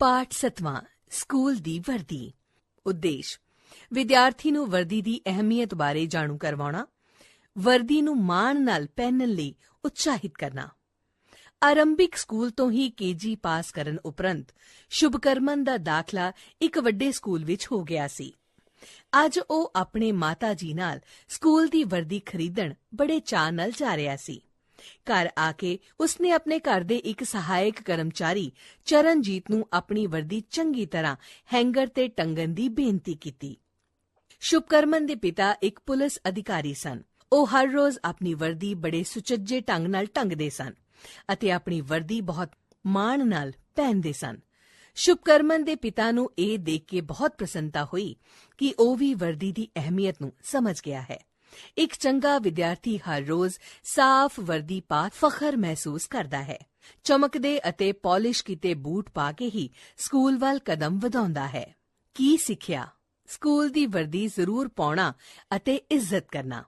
ਪਾਠ ਸਤਵਾਂ, ਸਕੂਲ ਦੀ ਵਰਦੀ। ਉਦੇਸ਼, ਵਿਦਿਆਰਥੀ ਨੂੰ ਵਰਦੀ ਦੀ ਅਹਿਮੀਅਤ ਬਾਰੇ ਜਾਣੂ ਕਰਵਾਉਣਾ, ਵਰਦੀ ਨੂੰ ਮਾਣ ਨਾਲ ਪਹਿਨਣ ਲਈ ਉਤਸ਼ਾਹਿਤ ਕਰਨਾ। ਆਰੰਭਿਕ ਸਕੂਲ ਤੋਂ ਹੀ ਕੇਜੀ ਪਾਸ ਕਰਨ ਉਪਰੰਤ ਸ਼ੁਭਕਰਮਨ ਦਾ ਦਾਖਲਾ ਇੱਕ ਵੱਡੇ ਸਕੂਲ ਵਿੱਚ ਹੋ ਗਿਆ ਸੀ। ਅੱਜ ਉਹ ਆਪਣੇ ਮਾਤਾ ਜੀ ਨਾਲ ਸਕੂਲ ਦੀ ਵਰਦੀ ਖਰੀਦਣ ਬੜੇ ਚਾਅ ਨਾਲ ਜਾ ਰਿਹਾ ਸੀ। ਘਰ ਆ ਕੇ ਉਸਨੇ ਆਪਣੇ ਘਰ ਦੇ ਇੱਕ ਸਹਾਇਕ ਕਰਮਚਾਰੀ ਚਰਨਜੀਤ ਨੂੰ ਆਪਣੀ ਵਰਦੀ ਚੰਗੀ ਤਰ੍ਹਾਂ ਹੈਂਗਰ ਤੇ ਟੰਗਣ ਦੀ ਬੇਨਤੀ ਕੀਤੀ। ਸ਼ੁਭਕਰਮਨ ਦੇ ਪਿਤਾ ਇੱਕ ਪੁਲਿਸ ਅਧਿਕਾਰੀ ਸਨ। ਉਹ ਹਰ ਰੋਜ਼ ਆਪਣੀ ਵਰਦੀ ਬੜੇ ਸੁਚੱਜੇ ਢੰਗ ਨਾਲ ਟੰਗਦੇ ਸਨ ਅਤੇ ਆਪਣੀ ਵਰਦੀ ਬਹੁਤ ਮਾਣ ਨਾਲ ਪਹਿਨਦੇ ਸਨ। ਸ਼ੁਭਕਰਮਨ ਦੇ ਪਿਤਾ ਨੂੰ ਇਹ ਦੇਖ ਕੇ ਬਹੁਤ ਪ੍ਰਸੰਨਤਾ ਹੋਈ ਕਿ ਉਹ ਵੀ ਵਰਦੀ ਦੀ ਅਹਿਮੀਅਤ ਨੂੰ ਸਮਝ ਗਿਆ ਹੈ। ਇੱਕ ਚੰਗਾ ਵਿਦਿਆਰਥੀ ਹਰ ਰੋਜ਼ ਸਾਫ਼ ਵਰਦੀ ਪਾ ਫਖਰ ਮਹਿਸੂਸ ਕਰਦਾ ਹੈ। ਚਮਕਦੇ ਅਤੇ ਪਾਲਿਸ਼ ਕੀਤੇ ਬੂਟ ਪਾ ਕੇ ਹੀ ਸਕੂਲ ਵੱਲ ਕਦਮ ਵਧਾਉਂਦਾ ਹੈ। ਕੀ ਸਿੱਖਿਆ? ਸਕੂਲ ਦੀ ਵਰਦੀ ਜ਼ਰੂਰ ਪਾਉਣਾ ਅਤੇ ਇੱਜ਼ਤ ਕਰਨਾ।